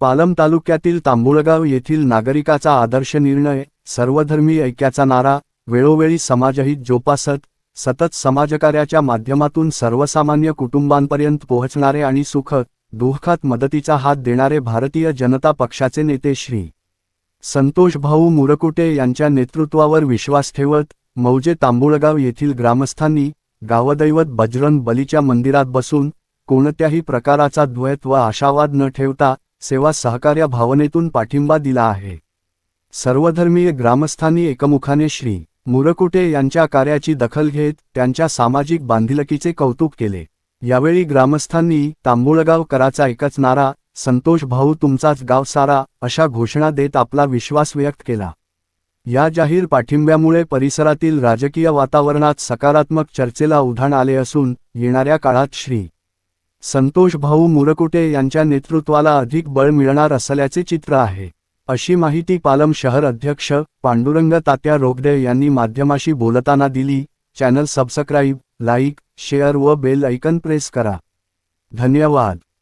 पालम तालुक्यातील तांबुळगाव येथील नागरिकाचा आदर्श निर्णय सर्वधर्मी ऐक्याचा नारा वेळोवेळी समाजहित जोपासत सतत समाजकार्याच्या माध्यमातून सर्वसामान्य कुटुंबांपर्यंत पोहोचणारे आणि सुख दुःखात मदतीचा हात देणारे भारतीय जनता पक्षाचे नेते श्री. संतोष भाऊ मुरकुटे यांच्या नेतृत्वावर विश्वास ठेवत मौजे तांबुळगाव येथील ग्रामस्थांनी गावदैवत बजरंग बलीच्या मंदिरात बसून कोणत्याही प्रकाराचा द्वैत व आशावाद न ठेवता सेवा सहकार्य भावनेतून पाठिंबा दिला आहे. सर्वधर्मीय ग्रामस्थांनी एकमुखाने श्री. मुरकुटे यांच्या कार्याची दखल घेत त्यांच्या सामाजिक बांधिलकीचे कौतुक केले. यावेळी ग्रामस्थांनी तांबुळगाव कराचा एकच नारा संतोष भाऊ तुमचाच गाव सारा अशा घोषणा देत आपला विश्वास व्यक्त केला. या जाहीर पाठिंब्यामुळे परिसरातील राजकीय वातावरणात सकारात्मक चर्चेला उधाण आले असून येणाऱ्या काळात श्री. संतोष भाऊ मुरकुटे यांच्या नेतृत्वाला अधिक बळ मिळणार असल्याचे चित्र आहे. अशी माहिती पालम शहर अध्यक्ष पांडुरंग तात्या रोगडे यांनी माध्यमाशी बोलताना दिली. चॅनल सबस्क्राईब लाईक शेअर व बेल ऐकन प्रेस करा. धन्यवाद.